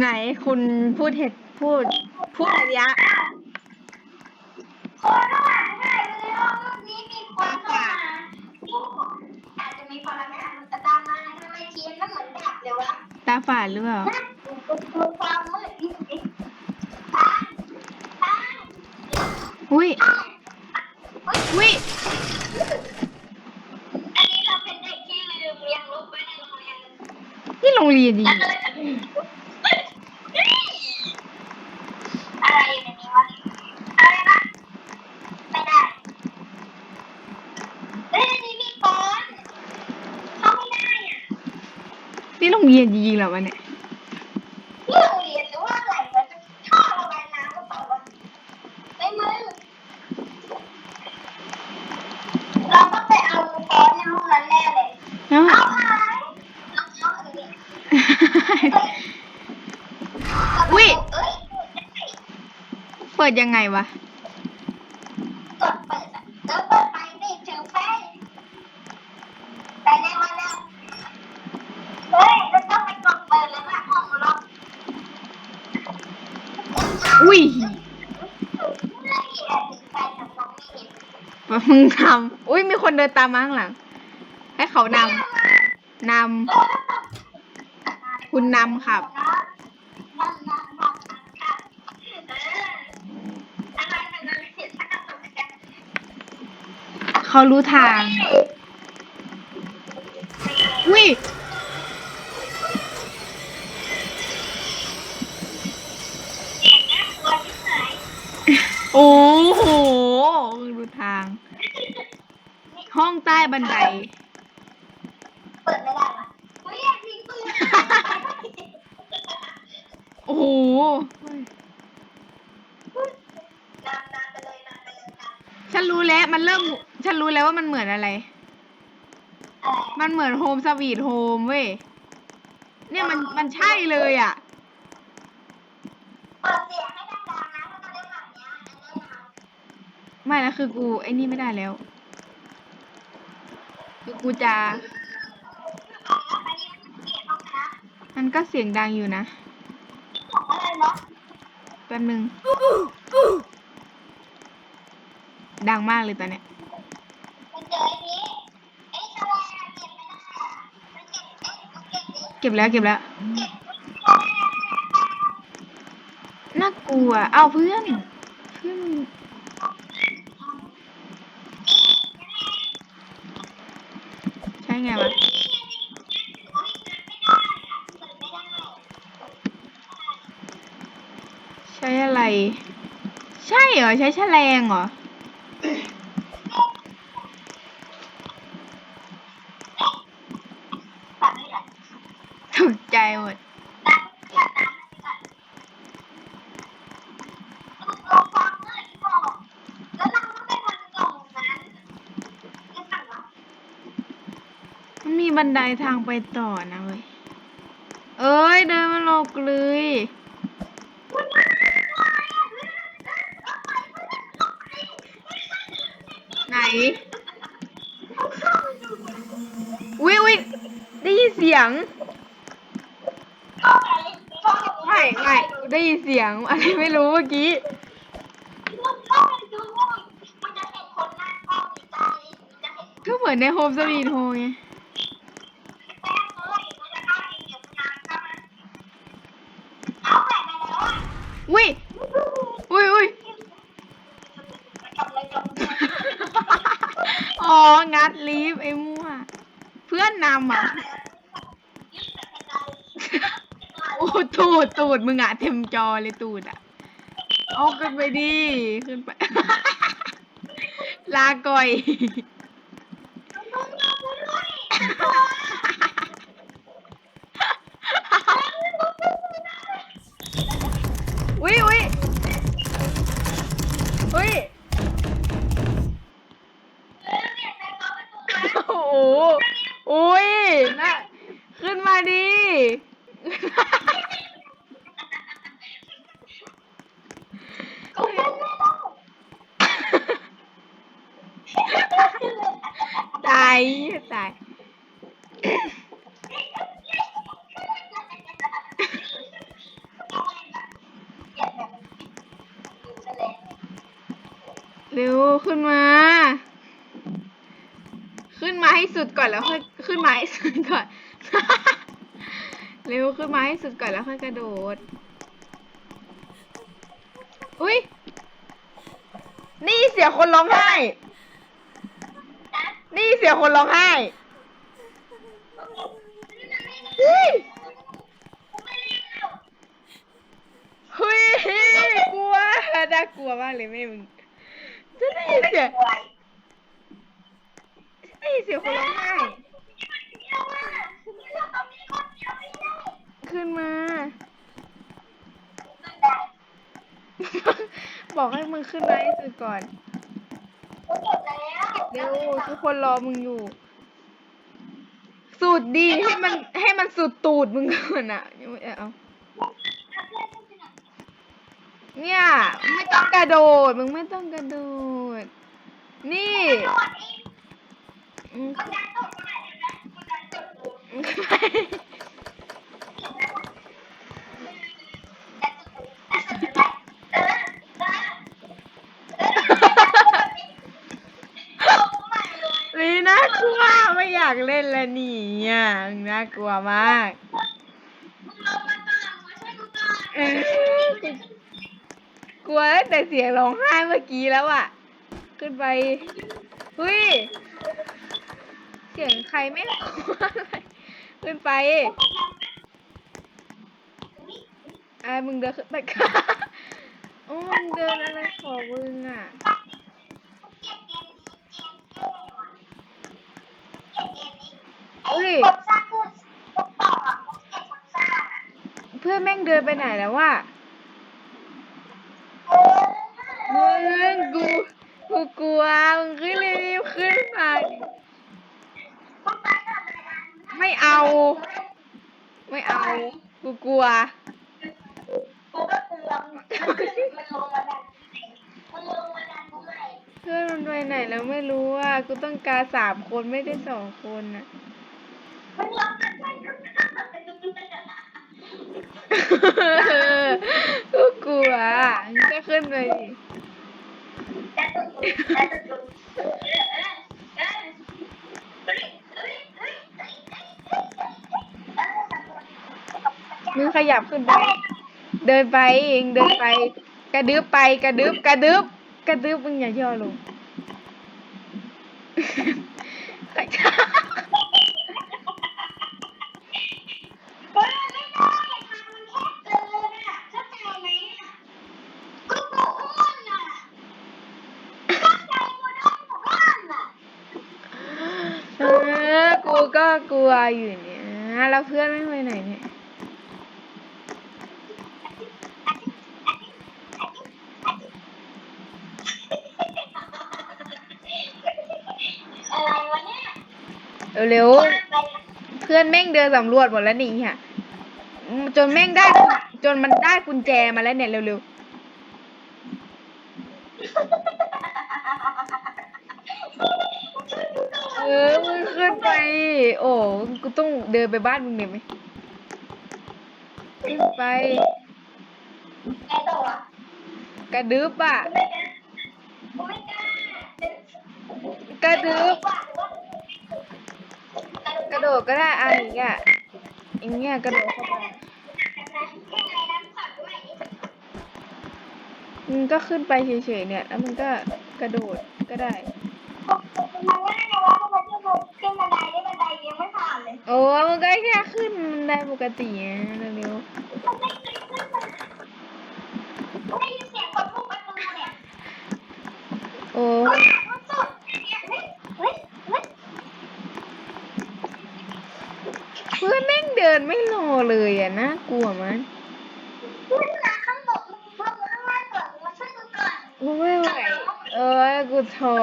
ไหนคุณพูดเหตุพูดพูดระยะคนระหว่างใช่เลยห้องนี้มีคนเข้ามาอาจจะมีคนละแม่แต่ตามมาทำไมเทียนมันเหมือนดับเลยวะตาฝาดหรือเปล่าดูความมืดนี่สิตาตาอุ้ยเฮ้ยอุ้ยอันนี้เราเป็นเด็กที่ลืมเรียงลบไว้ในโรงเรียนนี่โรงเรียนจริงอะไรอยู่ในนี้วะ อะไรนะไม่ได้เฮ้ยอันนี้มีกอนเข้าไม่ได้อะ นี่โรง เรียนจริงๆเหรอวะเนี่ยนี่โรงเรียนหรือว่าอะไรวะท่อระบายน้ำก็เปล่าวะไม่มึงเราต้องไปเอากอนในห้องนั้นแน่เลยแล้วเอาหายเอาเอาอันนี้อุ๊ยเอ้ยเปิดยังไงวะ กดเปิดอะเออเปิดไปนี่ถือไปไปเร็วมาเร็วเฮ้ยเราต้องไปกดเปิดแล้วว่าห้องเรา อุ้ย ละเอียดไปทำมองไม่เห็น มึงทำอุ้ยมีคนเดินตามมาข้างหลัง ให้เขานำนำคุณนำครับนำนำนำครับเอออะไรมันจะเสียชักกระตุกกันเขารู้ทางอุ้ยเสียงน่ากลัวที่ไหนโอ้โหรู้ทาง ห้องใต้บันได เปิดไม่ได้หรอเฮ้ยอยากทิ้งปืนโอ้โหนำนำไปเลยนำไปเลยนำฉันรู้แล้วมันเริ่ม ฉันรู้แล้วว่ามันเหมือนอะไร อะไรมันเหมือนโฮมสวีทโฮมเว้ย เนี่ยมันมันใช่เลยอะ เปิดเสียง ไม่แล้วคือกูไอ้นี่ไม่ได้แล้ว คือกูจะ มันก็เสียงดังอยู่นะของอะไรเนาะแป๊บนึง ดังมากเลยตอนเนี้ยเก็บแล้วเก็บแล้ว น่ากลัว เอาเพื่อน เพื่อน ใช่ไงวะ ใช้อะไร ใช่เหรอ ใช้แฉลงเหรอแบบนี้แหละถูกใจหมดน้ำจัดน้ำจัดลองฟังหน่อยที่บอกแล้วเราก็ไปวันตรงนั้นจะสั่งว่ามันมีบันไดทางไปต่อนะเว้ย เอ้ย เดินมาหลกเลย ไหนอุ้ยอุ้ยได้ยินเสียง ไม่ไม่ได้ยินเสียงอะไรไม่รู้เมื่อกี้ ก็เหมือนในโฮมสวีทโฮไงอุ้ย อุ้ยอุ้ย อ๋อ งัดลีฟไอ้มั่ว เพื่อนนำอะโอ้ตูดตูดมึงอะเต็มจอเลยตูดอะเอาขึ้นไปดิขึ้นไป ลาก่อย อุ้ยอุ้ เร็วขึ้นมา ขึ้นมาให้สุดก่อนแล้วค่อยขึ้นมาให้สุดก่อน เร็วขึ้นมาให้สุดก่อนแล้วค่อยกระโดด อุ้ยนี่เสียคนร้องไห้ นี่เสียคนร้องไห้ เฮ้ยเฮ้ยกลัวน่ากลัวมากเลยแม่มึงจะได้ยินเสียงจะได้ยินเสียงคนร้องไห้ขึ้นมา บอกให้มึงขึ้นมาให้สุดก่อน เร็วทุกคนรอมึงอยู่ สุดดีให้มันให้มันสุดตูดมึงก่อนอะยังไม่เอาเนี่ยไม่ต้องกระโดดมึงไม่ต้องกระโดด นี่อืมอืม นี่น่ากลัวไม่อยากเล่นแล้วนี่อะน่ากลัวมากกลัวตั้งแต่เสียงร้องไห้เมื่อกี้แล้วอะ ขึ้นไปเฮ้ย เสียงใครไม่กลัวอะไรขึ้นไปไอ้มึงเดินขึ้นไปค่ะโอ้มึงเดินอะไรของ ไปไหนแล้ววะมึงกูกูกลัวมึงขึ้นเลยรีบขึ้นมาไม่เอา ไม่เอา กูกลัวเพื่อนมันไปไหนแล้วไม่รู้อะกูต้องการสามคนไม่ได้สองคนอะกูก ลัวงั้นก็ขึ้นไปดิมึงขยับขึ้นไป เดินไปเองเดินไป กระดึ๊บไปกระดึ๊บกระดึ๊บกระดึ๊บมึงอย่าย่อลง ก็กลัวอยู่เนี่ยแล้วเพื่อนไม่ไปไหนเนี่ยอะไรวเร็วๆ เพื่อนแม่งเดินสำรวจหมดแล้วนี่ค่ะ จนแม่งได้ จนมันได้กุญแจมาแล้วเนี่ยเร็วๆ โอ้กูต้องเดินไปบ้านมึงเนี่ยไหมขึ้นไปไอ้ตัวกระดึบอะกูไม่กล้ากระดึบกระโดดก็ได้อะอย่างเงี้ยอย่างเงี้ยกระโดดเข้าไปมึงก็ขึ้นไปเฉยๆเนี่ยแล้วมึงก็กระโดดก็ได้มันง่ายนะว่ามันจะขึ้นบันไดได้บันไดยังไม่ผ่านเลย โอ้มึงก็แค่ขึ้นมันได้ปกติอะเร็วได้ยินเสียงคนทุบประตูเดียๆโอ้เพื่อนแม่งเดินไม่รอเลยอะน่ากลัวมันมึงมาข้างบนลงข้างล่างก่อนมึงมาช่วยกูก่อนกูไม่ไหวเออกูท้อ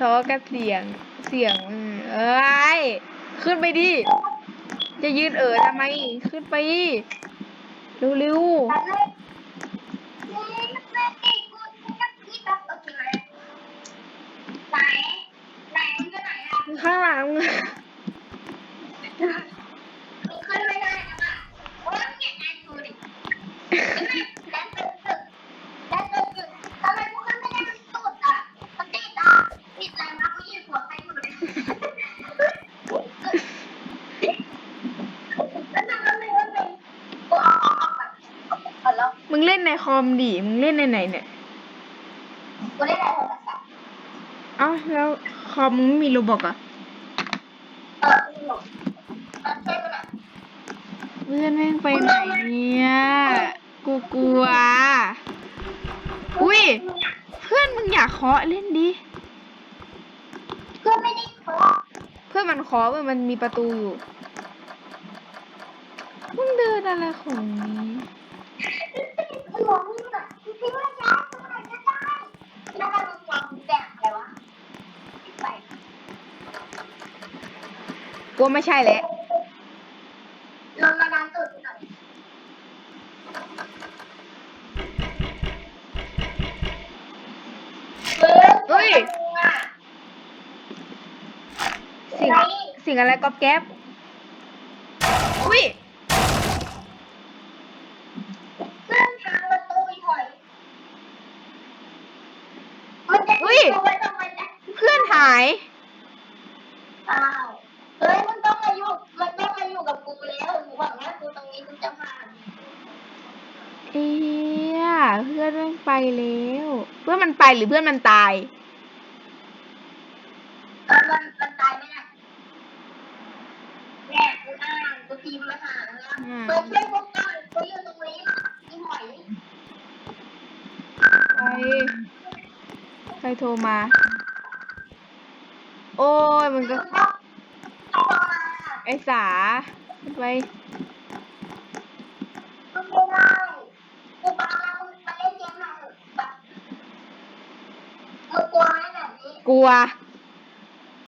ท้อกับเสียงเสียงมึงเอ้ย ขึ้นไปดิ จะยืนเออทำไม ขึ้นไป เร็วไปเลยเฮ้ยมันเล่นเองกูกูจะคิดแบบโอเคไหนไหนมึงจะไหนอะ ๆข้างหลัง มึงขึ้นไม่ได้นะว่ะโอ้ยเนี่ยนายดูดิแดนตึกตึกแดนตึกตึกทำไมกูขึ้นไม่ได้มันสุด มึงเล่นในคอมดิ มึงเล่นในไหนเนี่ย กูได้แต่โทรศัพท์เอ้าแล้วคอมมึงไม่มีโรบอกอะเออไม่หลงมันใช่ไหมเพื่อนแม่งไปไหนเนี่ย กูกลัว อุ้ย เพื่อนมึงอยากเคาะเล่นดิก็ไม่ได้เพราะเพื่อนมันเคาะเว้ยมันมีประตูอยู่ มึงเดินอะไรของนี้ หลงนี่แบบจริงๆว่าย้ายตรงไหนก็ได้แล้วมันมีความแบบอะไรวะไป กลัวไม่ใช่แหละลงมาดันตุดหน่อยเฮ้ยอะสิ่งสิ่งอะไรก๊อบแก๊บอุ้ยเส้นทางประตูถอยมันจะอุ้ย ตัวไว้ทำไมนะเพื่อนหายอ้าวเฮ้ยมันต้องมาอยู่มันต้องมาอยู่กับกูแล้วหนูบอกว่ากูตรงนี้กูจะผ่าน เอียเพื่อนแม่งไปแล้ว เพื่อนมันไปหรือเพื่อนมันตายเออมันมันตายไหมน่ะแม่กูอ่านกูพิมพ์มาหาแล้วอืมเปิดเฟซบุ๊กก่อนกูอยู่ตรงนี้อีหอยใครใครโทรมา โอ้ยมันก็เอามาไอสาไป ไม่ได้กูปา มึ